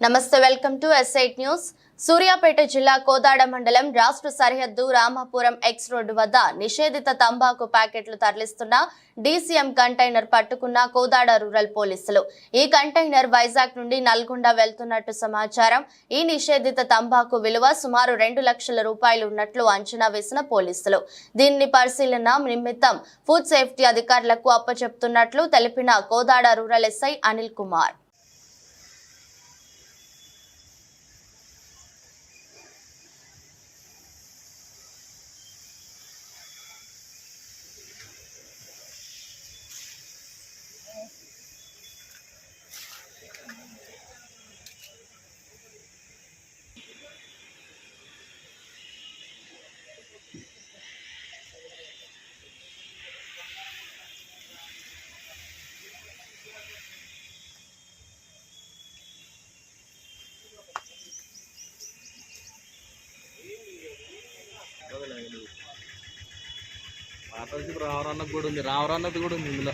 నమస్తే welcome to ఎస్ఐట్ news Suryapet జిల్లా కోదాడ మండలం రాష్ట్ర సరిహద్దు రామాపురం ఎక్స్ రోడ్డు వద్ద నిషేధిత తంబాకు ప్యాకెట్లు తరలిస్తున్న డీసీఎం కంటైనర్ పట్టుకున్న కోదాడ రూరల్ పోలీసులు. ఈ కంటైనర్ వైజాగ్ నుండి నల్గొండ వెళ్తున్నట్టు సమాచారం. ఈ నిషేధిత తంబాకు విలువ సుమారు రెండు లక్షల రూపాయలు ఉన్నట్లు అంచనా వేసిన పోలీసులు. దీన్ని పరిశీలన నిమిత్తం ఫుడ్ సేఫ్టీ అధికారులకు అప్పచెప్తున్నట్లు తెలిపిన కోదాడ రూరల్ ఎస్ఐ అనిల్ కుమార్. రావరన్నకు కూడా ఉంది. రావరన్నది కూడా ఉంది ఇందులో.